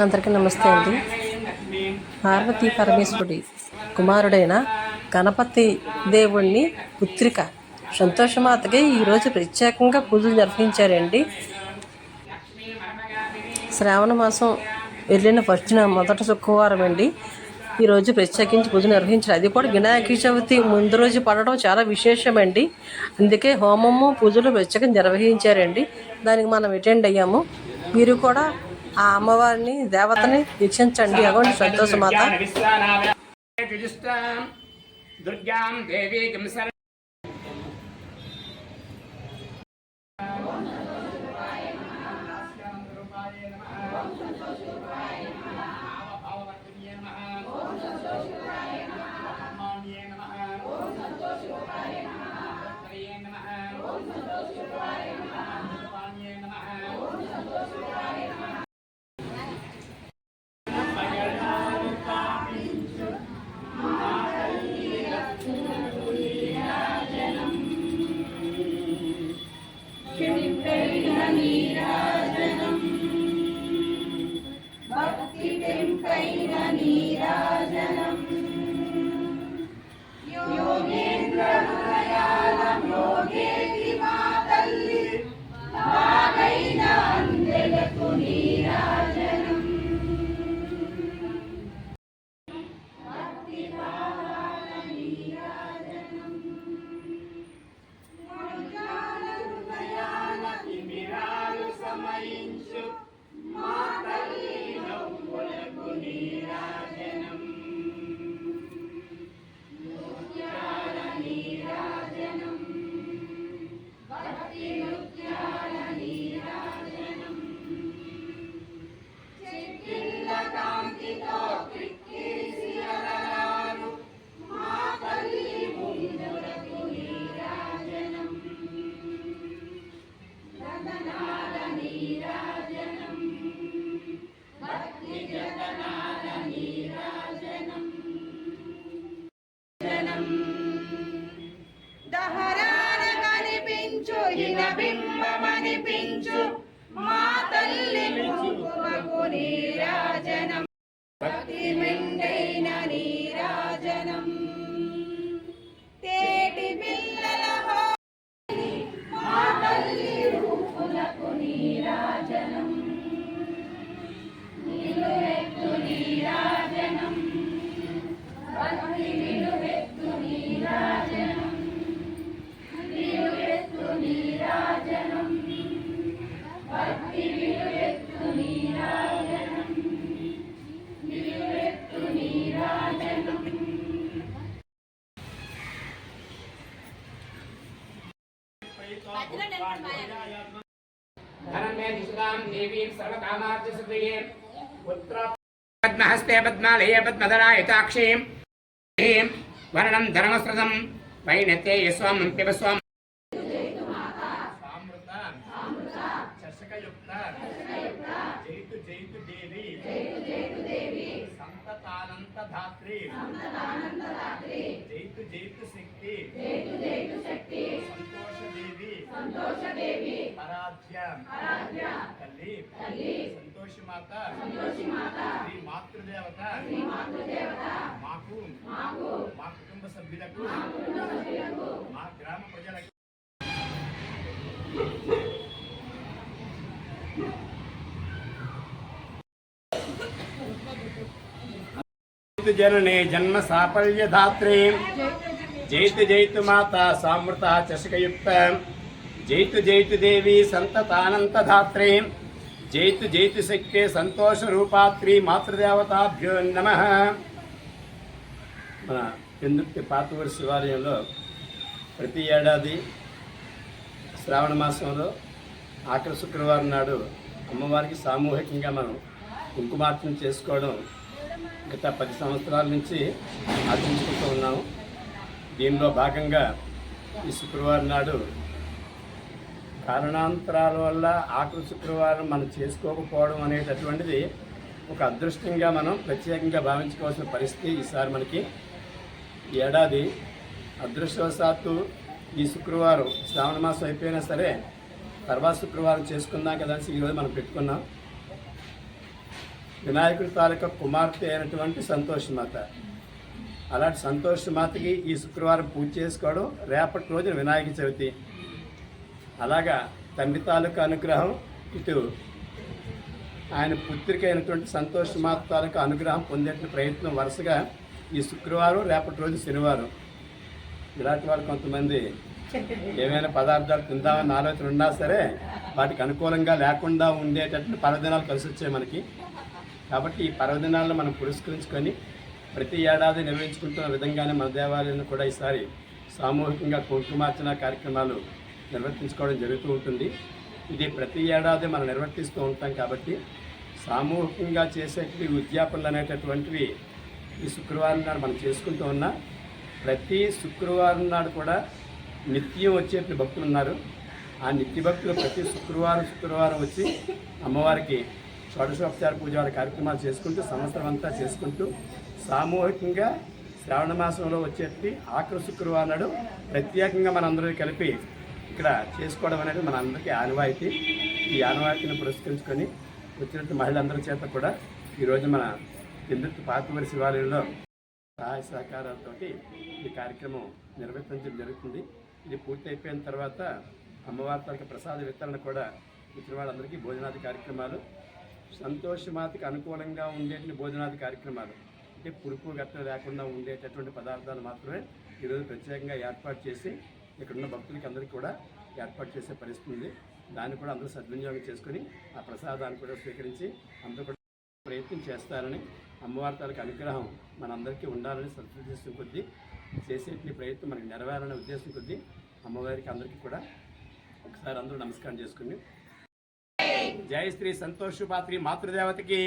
అందరికీ నమస్తే అండి. పార్వతీ పరమేశ్వరుడి కుమారుడైన గణపతి దేవుణ్ణి పుత్రిక సంతోషమాతకి ఈరోజు ప్రత్యేకంగా పూజలు నిర్వహించారండి. శ్రావణ మాసం వెళ్ళిన ఫస్ట్ మొదటి శుక్రవారం అండి. ఈరోజు ప్రత్యేకించి పూజ నిర్వహించారు. అది కూడా వినాయక చవితి ముందు రోజు పడడం చాలా విశేషమండి. అందుకే హోమము పూజలు ప్రత్యేకంగా నిర్వహించారండి. దానికి మనం అటెండ్ అయ్యాము. మీరు కూడా ఆ అమ్మవారిని దేవతని వీక్షించండి అగోండి సంతోషమాత దుర్గాం దేవీ Amira. దేవీం సర్వకామార్థ పుత్ర పద్మహస్తే పద్మాలయ పద్మధరాయతాక్షీం హీం వరణం ధర్మస్రదం వైనతే యస్వాం పిబస్వాం సామృత చషకయుక్త జైతు జైతు దేవి సంతతానంత ధాత్రి జైతు జైతు శక్తి దేవి ఆరాధ్య తల్లి సంతోషమాత శ్రీ మాతృదేవత మాకు మా కుటుంబ సభ్యులకు మా గ్రామ ప్రజలకు జననే జన్మ సాఫల్య ధాత్రే జైతు జైతు మాత సామృత చషకయుక్త జైతు జైతు దేవి సంతతానంతధాత్రే. జైతు జైతు శక్తే సంతోష రూపాత్రి మాతృదేవతాభ్యో నమ. మన పెందుర్తి పాతవరి శివాలయంలో ప్రతి ఏడాది శ్రావణ మాసంలో ఆఖరి శుక్రవారం నాడు అమ్మవారికి సామూహికంగా మనం కుంకుమార్చన చేసుకోవడం గత పది సంవత్సరాల నుంచి ఆచరించుకుంటూ ఉన్నాము. దీనిలో భాగంగా ఈ శుక్రవారం నాడు కారణాంతరాల వల్ల ఆఖరి శుక్రవారం మనం చేసుకోకపోవడం అనేటటువంటిది ఒక అదృష్టంగా మనం ప్రత్యేకంగా భావించుకోవాల్సిన పరిస్థితి ఈసారి మనకి. ఈ ఏడాది అదృష్టవశాత్తు ఈ శుక్రవారం శ్రావణ మాసం అయిపోయినా సరే తర్వాత శుక్రవారం చేసుకుందాం కదా అని ఈరోజు మనం పెట్టుకున్నాం. వినాయకుడి తాలూకా కుమార్తె అయినటువంటి సంతోషమాత అలాంటి సంతోషమాతకి ఈ శుక్రవారం పూజ చేసుకోవడం రేపటి రోజున వినాయక చవితి. అలాగా తండ్రి తాలూకా అనుగ్రహం ఇటు ఆయన పుత్రిక అయినటువంటి సంతోషమాత తాలూకా అనుగ్రహం పొందేట ప్రయత్నం వరుసగా ఈ శుక్రవారం రేపటి రోజు శనివారం. ఇలాంటి వాళ్ళు కొంతమంది ఏమైనా పదార్థాలు తిందామని ఆలోచన ఉన్నా సరే వాటికి అనుకూలంగా లేకుండా ఉండేటట్టు పర్వదినాలు కలిసి వచ్చాయి మనకి. కాబట్టి ఈ పర్వదినాలను మనం పురస్కరించుకొని ప్రతి ఏడాది నిర్వహించుకుంటున్న విధంగానే మన దేవాలయంలో కూడా ఈసారి సామూహికంగా కుంకుమార్చన కార్యక్రమాలు నిర్వర్తించుకోవడం జరుగుతూ ఉంటుంది. ఇది ప్రతి ఏడాది మనం నిర్వర్తిస్తూ ఉంటాం కాబట్టి సామూహికంగా చేసేటివి ఉద్యాపనలు అనేటటువంటివి ఈ శుక్రవారం నాడు మనం చేసుకుంటూ ఉన్నా ప్రతి శుక్రవారం నాడు కూడా నిత్యం వచ్చేటువంటి భక్తులు ఉన్నారు. ఆ నిత్య భక్తులు ప్రతి శుక్రవారం శుక్రవారం వచ్చి అమ్మవారికి షోడశోపచార పూజ వారి కార్యక్రమాలు చేసుకుంటూ సంవత్సరం అంతా చేసుకుంటూ సామూహికంగా శ్రావణ మాసంలో వచ్చేటి ఆఖరి శుక్రవారం నాడు ప్రత్యేకంగా మనందరూ కలిపి ఇక్కడ చేసుకోవడం అనేది మన అందరికీ ఆనవాయితీ. ఈ ఆనవాయితీని పురస్కరించుకొని వచ్చినట్టు మహిళలందరి చేత కూడా ఈరోజు మన కిందటి పాతవరి శివాలయంలో సహాయ సహకారాలతో ఈ కార్యక్రమం నిర్వర్తించడం జరుగుతుంది. ఇది పూర్తి అయిపోయిన తర్వాత అమ్మవారి తాలూకా ప్రసాద వితరణ కూడా వచ్చిన వాళ్ళందరికీ భోజనాది కార్యక్రమాలు. సంతోషమాతకి అనుకూలంగా ఉండేటువంటి భోజనాది కార్యక్రమాలు. అంటే పురుపు గట్ట లేకుండా ఉండేటటువంటి పదార్థాలు మాత్రమే ఈరోజు ప్రత్యేకంగా ఏర్పాటు చేసి ఇక్కడున్న భక్తులకి అందరికీ కూడా ఏర్పాటు చేసే పరిస్థితి ఉంది. దాన్ని కూడా అందరూ సద్వినియోగం చేసుకొని ఆ ప్రసాదాన్ని కూడా స్వీకరించి అందరూ కూడా ప్రయత్నం చేస్తారని అమ్మవారి తాలూకు అనుగ్రహం మనందరికీ ఉండాలని సత్సందేశం కొద్దీ చేసేటి ప్రయత్నం మనకి నెరవేరాలనే ఉద్దేశం కొద్దీ అమ్మవారికి అందరికీ కూడా ఒకసారి అందరూ నమస్కారం చేసుకుని జై శ్రీ సంతోష్ పాత్రి మాతృదేవతకి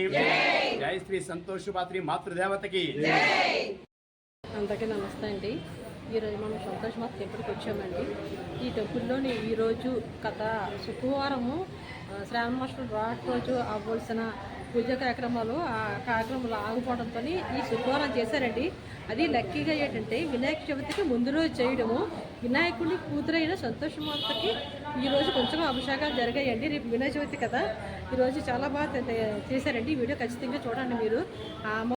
జై శ్రీ సంతోష్ పాత్రి మాతృదేవతకి. అందరికీ నమస్తే అండి. ఈరోజు మనం సంతోషమాత టెంపుల్కి వచ్చామండి? ఈ టెంపుల్లోని ఈరోజు గత శుక్రవారము శ్రావణ మాస్టర్ రాట్ రోజు అవ్వాల్సిన పూజ కార్యక్రమాలు ఆ కార్యక్రమాలు ఆగిపోవడంతో ఈ శుక్రవారం చేశారండి. అది లక్కీగా ఏంటంటే వినాయక చవితికి ముందు రోజు చేయడము. వినాయకుడి కూతురైన సంతోషమాతకి ఈరోజు కొంచెం అభిషేకాలు జరిగాయండి. రేపు వినాయక చవితి కదా. ఈరోజు చాలా బాగా చేశారండి. ఈ వీడియో ఖచ్చితంగా చూడండి మీరు. ఆ